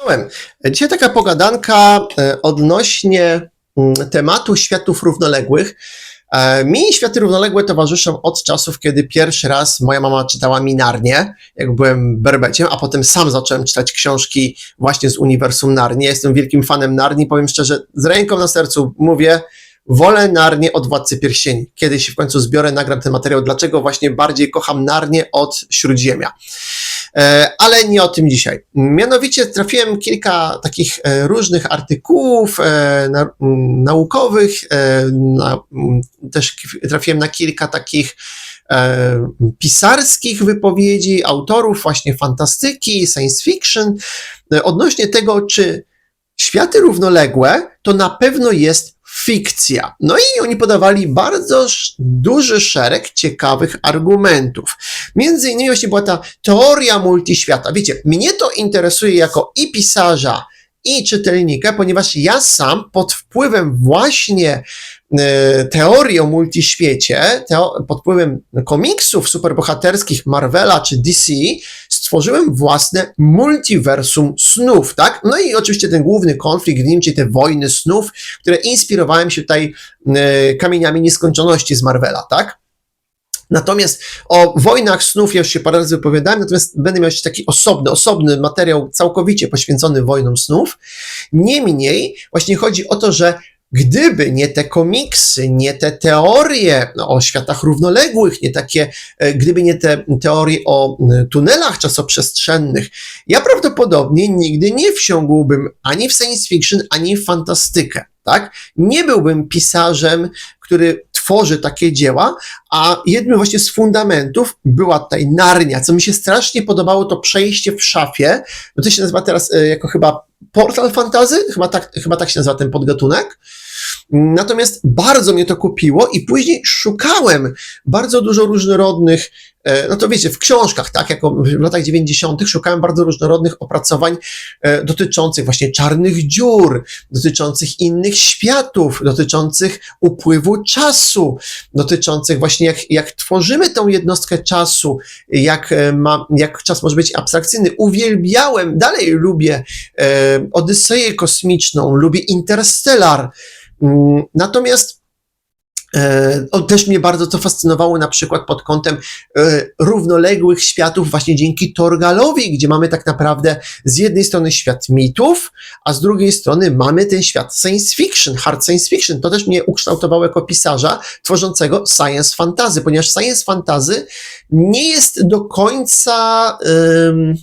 Czołem. Dzisiaj taka pogadanka e, odnośnie mm, tematu światów równoległych. E, Mi światy równoległe towarzyszą od czasów, kiedy pierwszy raz moja mama czytała mi Narnię, jak byłem berbeciem, a potem sam zacząłem czytać książki właśnie z uniwersum Narni. Jestem wielkim fanem Narni, powiem szczerze, z ręką na sercu mówię, wolę Narnię od Władcy Pierścieni. Kiedyś w końcu zbiorę, nagram ten materiał, dlaczego właśnie bardziej kocham Narnię od Śródziemia. E, ale nie o tym dzisiaj. Mianowicie trafiłem kilka takich e, różnych artykułów e, naukowych, też trafiłem na kilka takich pisarskich wypowiedzi autorów właśnie fantastyki, science fiction, odnośnie tego, czy światy równoległe to na pewno jest fikcja. No i oni podawali bardzo duży szereg ciekawych argumentów. Między innymi właśnie była ta teoria multiświata. Wiecie, mnie to interesuje jako i pisarza, i czytelnika, ponieważ ja sam pod wpływem właśnie e, teorii o multiświecie, pod wpływem komiksów superbohaterskich Marvela czy DC, stworzyłem własne multiversum snów, tak? No i oczywiście ten główny konflikt w nim, czyli te wojny snów, które inspirowałem się tutaj e, kamieniami nieskończoności z Marvela, tak? Natomiast o wojnach snów ja już się parę razy wypowiadałem, natomiast będę miał jeszcze taki osobny, osobny materiał całkowicie poświęcony wojnom snów. Niemniej właśnie chodzi o to, że gdyby nie te komiksy, nie te teorie o światach równoległych, nie takie, e, gdyby nie te teorie o e, tunelach czasoprzestrzennych, ja prawdopodobnie nigdy nie wsiągłbym ani w science fiction, ani w fantastykę, tak? Nie byłbym pisarzem, który tworzy takie dzieła, a jednym właśnie z fundamentów była tutaj Narnia, co mi się strasznie podobało, to przejście w szafie, to się nazywa teraz e, jako chyba portal fantazy, chyba tak, chyba tak się nazywa ten podgatunek. Natomiast bardzo mnie to kupiło i później szukałem bardzo dużo różnorodnych, e, no to wiecie, w książkach, tak, jako w latach 90. szukałem bardzo różnorodnych opracowań e, dotyczących właśnie czarnych dziur, dotyczących innych światów, dotyczących upływu czasu, dotyczących właśnie jak, jak tworzymy tą jednostkę czasu, jak, e, ma, jak czas może być abstrakcyjny. Uwielbiałem, dalej lubię e, Odyseję kosmiczną, lubię Interstellar. Mm, Natomiast e, też mnie bardzo to fascynowało na przykład pod kątem e, równoległych światów właśnie dzięki Torgalowi, gdzie mamy tak naprawdę z jednej strony świat mitów, a z drugiej strony mamy ten świat science fiction, hard science fiction. To też mnie ukształtowało jako pisarza tworzącego science fantasy, ponieważ science fantasy nie jest do końca ym,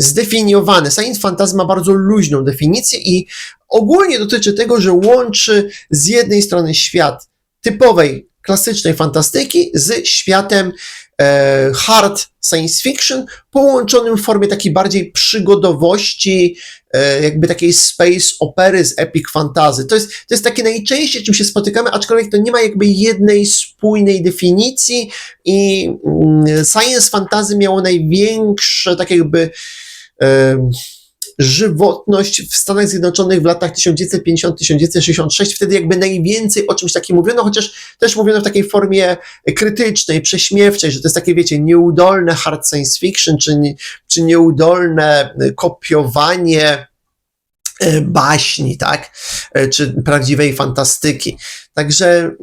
zdefiniowane. Science fantasy ma bardzo luźną definicję i ogólnie dotyczy tego, że łączy z jednej strony świat typowej, klasycznej fantastyki z światem e, hard science fiction, połączonym w formie takiej bardziej przygodowości, e, jakby takiej space opery z epic fantasy. To jest, to jest takie najczęściej, czym się spotykamy, aczkolwiek to nie ma jakby jednej spójnej definicji i mm, science fantasy miało największe, tak jakby żywotność w Stanach Zjednoczonych w latach 1950-1966. Wtedy jakby najwięcej o czymś takim mówiono, chociaż też mówiono w takiej formie krytycznej, prześmiewczej, że to jest takie, wiecie, nieudolne hard science fiction, czy, czy nieudolne kopiowanie baśni, tak, E, czy prawdziwej fantastyki. Także mm,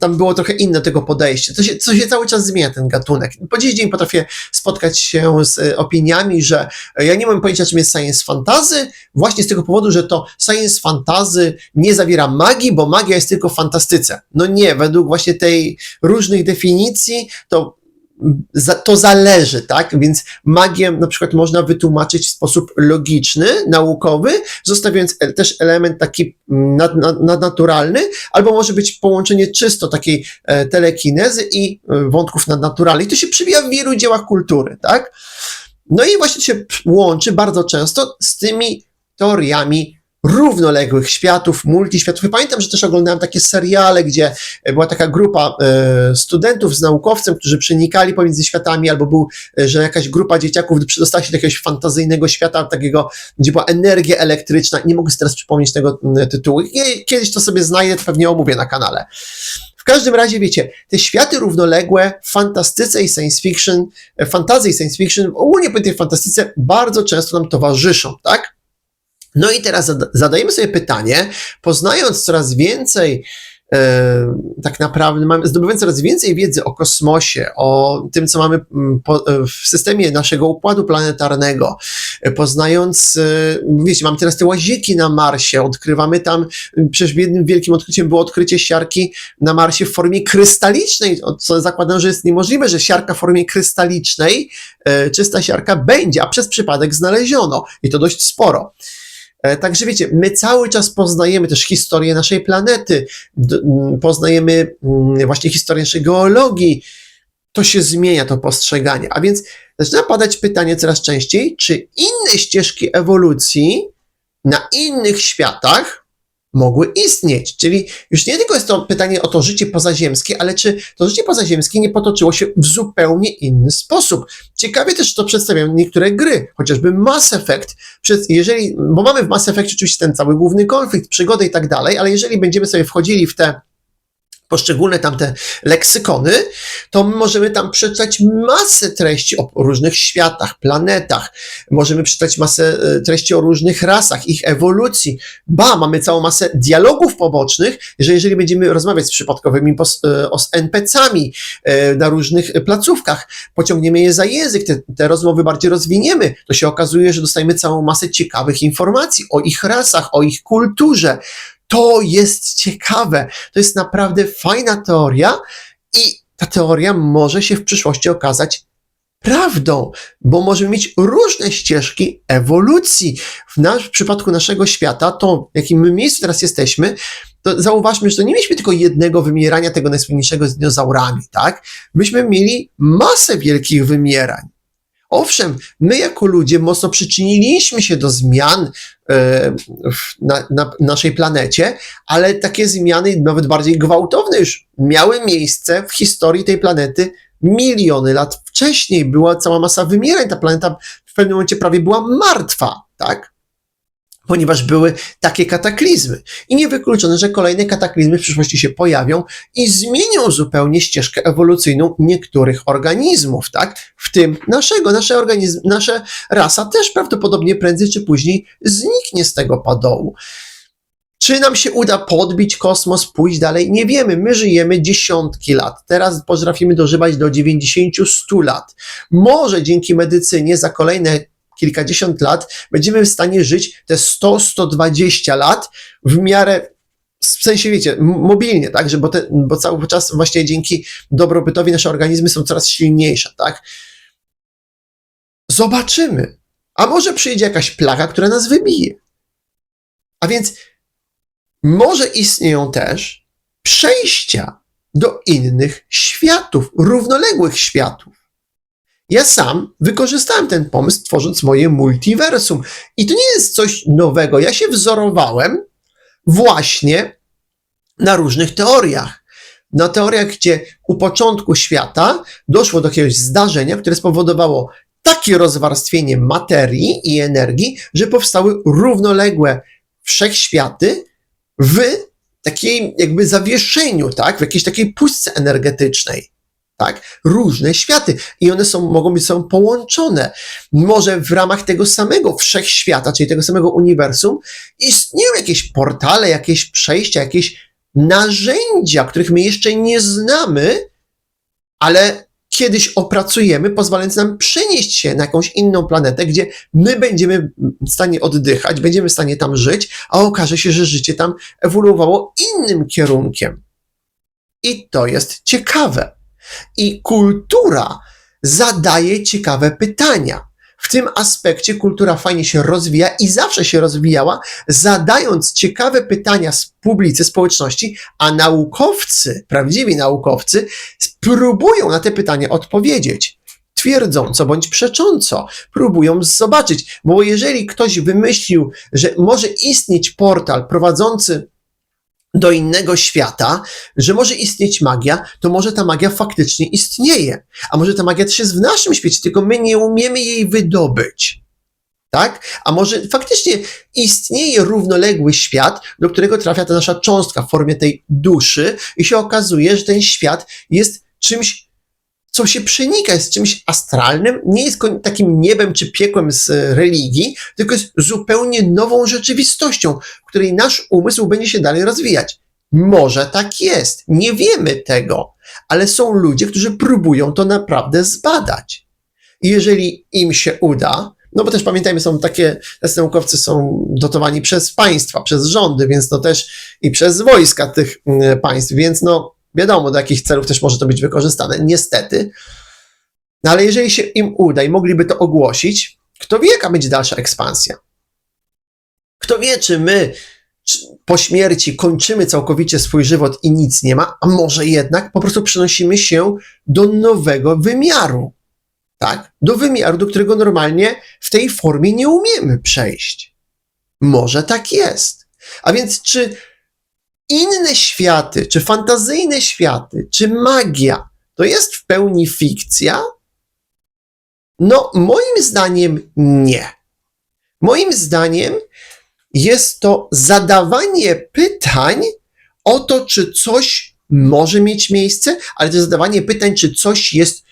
tam było trochę inne tego podejście. To się, to się cały czas zmienia, ten gatunek. Po dziś dzień potrafię spotkać się z e, opiniami, że e, ja nie mam pojęcia, czym jest science fantasy, właśnie z tego powodu, że to science fantasy nie zawiera magii, bo magia jest tylko w fantastyce. No nie, według właśnie tej różnych definicji, to to zależy, tak? Więc magię na przykład można wytłumaczyć w sposób logiczny, naukowy, zostawiając e- też element taki mm, nad, nad, nadnaturalny, albo może być połączenie czysto takiej e, telekinezy i e, wątków nadnaturalnych. To się przewija w wielu dziełach kultury, tak? No i właśnie się łączy bardzo często z tymi teoriami równoległych światów, multiświatów. Pamiętam, że też oglądałem takie seriale, gdzie e, była taka grupa e, studentów z naukowcem, którzy przenikali pomiędzy światami, albo był, e, że jakaś grupa dzieciaków przedostała się do jakiegoś fantazyjnego świata, takiego, gdzie była energia elektryczna. Nie mogę sobie teraz przypomnieć tego tytułu. Kiedyś to sobie znajdę, to pewnie omówię na kanale. W każdym razie, wiecie, te światy równoległe w fantastyce i science fiction, fantazji i science fiction, ogólnie po tej fantastyce bardzo często nam towarzyszą, tak? No i teraz zada- zadajemy sobie pytanie, poznając coraz więcej, e, tak naprawdę, zdobywając coraz więcej wiedzy o kosmosie, o tym, co mamy mm, e, w systemie naszego układu planetarnego, e, poznając, wiecie, mamy teraz te łaziki na Marsie, odkrywamy tam, przecież jednym wielkim odkryciem było odkrycie siarki na Marsie w formie krystalicznej, co zakładam, że jest niemożliwe, że siarka w formie krystalicznej, czysta siarka będzie, a przez przypadek znaleziono i to dość sporo. E, Także wiecie, my cały czas poznajemy też historię naszej planety, poznajemy właśnie historię naszej geologii. To się zmienia, to postrzeganie. A więc zaczyna padać pytanie coraz częściej, czy inne ścieżki ewolucji na innych światach mogły istnieć. Czyli już nie tylko jest to pytanie o to życie pozaziemskie, ale czy to życie pozaziemskie nie potoczyło się w zupełnie inny sposób. Ciekawie też to przedstawiają niektóre gry, chociażby Mass Effect, jeżeli, bo mamy w Mass Effect oczywiście ten cały główny konflikt, przygodę i tak dalej, ale jeżeli będziemy sobie wchodzili w te poszczególne tamte leksykony, to my możemy tam przeczytać masę treści o różnych światach, planetach. Możemy przeczytać masę e, treści o różnych rasach, ich ewolucji. Ba, mamy całą masę dialogów pobocznych, że jeżeli będziemy rozmawiać z przypadkowymi e, NPC-ami e, na różnych placówkach, pociągniemy je za język, te, te rozmowy bardziej rozwiniemy, to się okazuje, że dostajemy całą masę ciekawych informacji o ich rasach, o ich kulturze. To jest ciekawe. To jest naprawdę fajna teoria i ta teoria może się w przyszłości okazać prawdą, bo możemy mieć różne ścieżki ewolucji. W, nasz, w przypadku naszego świata, to w jakim my miejscu teraz jesteśmy, to zauważmy, że to nie mieliśmy tylko jednego wymierania tego najsłynniejszego z dinozaurami, tak? Myśmy mieli masę wielkich wymierań. Owszem, my jako ludzie mocno przyczyniliśmy się do zmian e, na, na naszej planecie, ale takie zmiany, nawet bardziej gwałtowne, już miały miejsce w historii tej planety miliony lat wcześniej. Była cała masa wymierań. Ta planeta w pewnym momencie prawie była martwa, tak? Ponieważ były takie kataklizmy. I niewykluczone, że kolejne kataklizmy w przyszłości się pojawią i zmienią zupełnie ścieżkę ewolucyjną niektórych organizmów, tak? W tym naszego, nasze organizm, nasza rasa też prawdopodobnie prędzej czy później zniknie z tego padołu. Czy nam się uda podbić kosmos, pójść dalej? Nie wiemy. My żyjemy dziesiątki lat. Teraz potrafimy dożywać do 90-100 lat. Może dzięki medycynie za kolejne kilkadziesiąt lat będziemy w stanie żyć te 100-120 lat w miarę w sensie, wiecie, mobilnie, tak, że bo, te, bo cały czas właśnie dzięki dobrobytowi nasze organizmy są coraz silniejsze, tak. Zobaczymy. A może przyjdzie jakaś plaga, która nas wybije. A więc może istnieją też przejścia do innych światów, równoległych światów. Ja sam wykorzystałem ten pomysł, tworząc moje multiversum. I to nie jest coś nowego. Ja się wzorowałem właśnie na różnych teoriach. Na teoriach, gdzie u początku świata doszło do jakiegoś zdarzenia, które spowodowało takie rozwarstwienie materii i energii, że powstały równoległe wszechświaty w takiej jakby zawieszeniu, tak? W jakiejś takiej pustce energetycznej. Tak? Różne światy i one są, mogą być są połączone. Może w ramach tego samego wszechświata, czyli tego samego uniwersum, istnieją jakieś portale, jakieś przejścia, jakieś narzędzia, których my jeszcze nie znamy, ale kiedyś opracujemy, pozwalając nam przenieść się na jakąś inną planetę, gdzie my będziemy w stanie oddychać, będziemy w stanie tam żyć, a okaże się, że życie tam ewoluowało innym kierunkiem. I to jest ciekawe. I kultura zadaje ciekawe pytania. W tym aspekcie kultura fajnie się rozwija i zawsze się rozwijała, zadając ciekawe pytania z publicy, społeczności, a naukowcy, prawdziwi naukowcy, próbują na te pytania odpowiedzieć. Twierdząco bądź przecząco, próbują zobaczyć, bo jeżeli ktoś wymyślił, że może istnieć portal prowadzący do innego świata, że może istnieć magia, to może ta magia faktycznie istnieje. A może ta magia też jest w naszym świecie, tylko my nie umiemy jej wydobyć. Tak? A może faktycznie istnieje równoległy świat, do którego trafia ta nasza cząstka w formie tej duszy i się okazuje, że ten świat jest czymś co się przenika, jest czymś astralnym, nie jest takim niebem czy piekłem z e, religii, tylko jest zupełnie nową rzeczywistością, w której nasz umysł będzie się dalej rozwijać. Może tak jest, nie wiemy tego, ale są ludzie, którzy próbują to naprawdę zbadać. Jeżeli im się uda, no bo też pamiętajmy, są takie, tacy naukowcy są dotowani przez państwa, przez rządy, więc to też i przez wojska tych mm, państw, więc no wiadomo, do jakich celów też może to być wykorzystane, niestety. No ale jeżeli się im uda i mogliby to ogłosić, kto wie, jaka będzie dalsza ekspansja? Kto wie, czy my czy po śmierci kończymy całkowicie swój żywot i nic nie ma, a może jednak po prostu przenosimy się do nowego wymiaru. Tak? Do wymiaru, do którego normalnie w tej formie nie umiemy przejść. Może tak jest. A więc czy inne światy, czy fantazyjne światy, czy magia to jest w pełni fikcja? No, moim zdaniem nie. Moim zdaniem jest to zadawanie pytań o to, czy coś może mieć miejsce, ale to zadawanie pytań, czy coś jest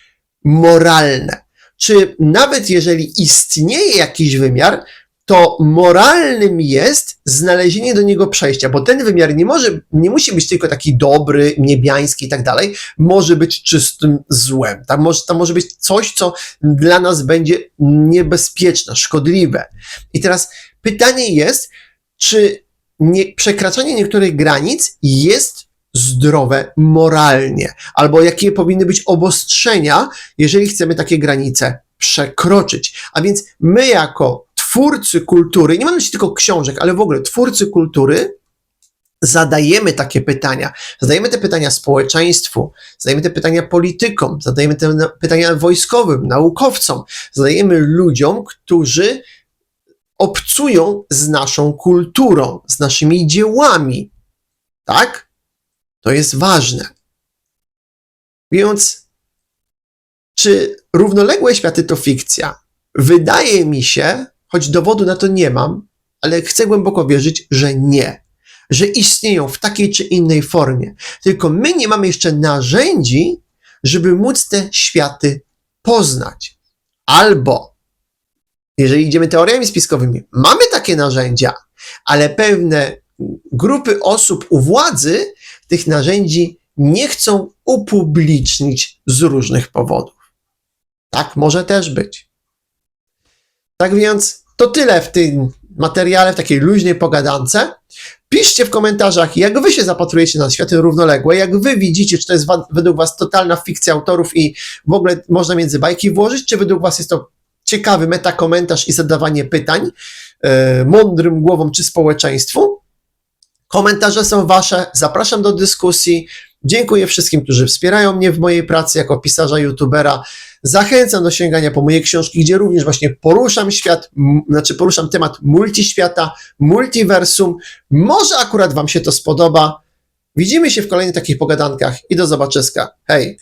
moralne. Czy nawet jeżeli istnieje jakiś wymiar, to moralnym jest znalezienie do niego przejścia, bo ten wymiar nie może, nie musi być tylko taki dobry, niebiański i tak dalej, może być czystym złem. Tam może, tam może być coś, co dla nas będzie niebezpieczne, szkodliwe. I teraz pytanie jest, czy nie, przekraczanie niektórych granic jest zdrowe moralnie, albo jakie powinny być obostrzenia, jeżeli chcemy takie granice przekroczyć. A więc my jako twórcy kultury, nie mam na myśli tylko książek, ale w ogóle twórcy kultury, zadajemy takie pytania. Zadajemy te pytania społeczeństwu, zadajemy te pytania politykom, zadajemy te pytania wojskowym, naukowcom, zadajemy ludziom, którzy obcują z naszą kulturą, z naszymi dziełami. Tak? To jest ważne. Więc, czy równoległe światy to fikcja? Wydaje mi się, choć dowodu na to nie mam, ale chcę głęboko wierzyć, że nie. Że istnieją w takiej czy innej formie. Tylko my nie mamy jeszcze narzędzi, żeby móc te światy poznać. Albo, jeżeli idziemy teoriami spiskowymi, mamy takie narzędzia, ale pewne grupy osób u władzy tych narzędzi nie chcą upublicznić z różnych powodów. Tak może też być. Tak więc to tyle w tym materiale, w takiej luźnej pogadance. Piszcie w komentarzach, jak wy się zapatrujecie na światy równoległe, jak wy widzicie, czy to jest według was totalna fikcja autorów i w ogóle można między bajki włożyć, czy według was jest to ciekawy metakomentarz i zadawanie pytań e, mądrym głowom czy społeczeństwu. Komentarze są wasze, zapraszam do dyskusji. Dziękuję wszystkim, którzy wspierają mnie w mojej pracy jako pisarza, youtubera. Zachęcam do sięgania po moje książki, gdzie również właśnie poruszam świat, znaczy poruszam temat multiświata, multiversum. Może akurat wam się to spodoba. Widzimy się w kolejnych takich pogadankach i do zobaczyska. Hej!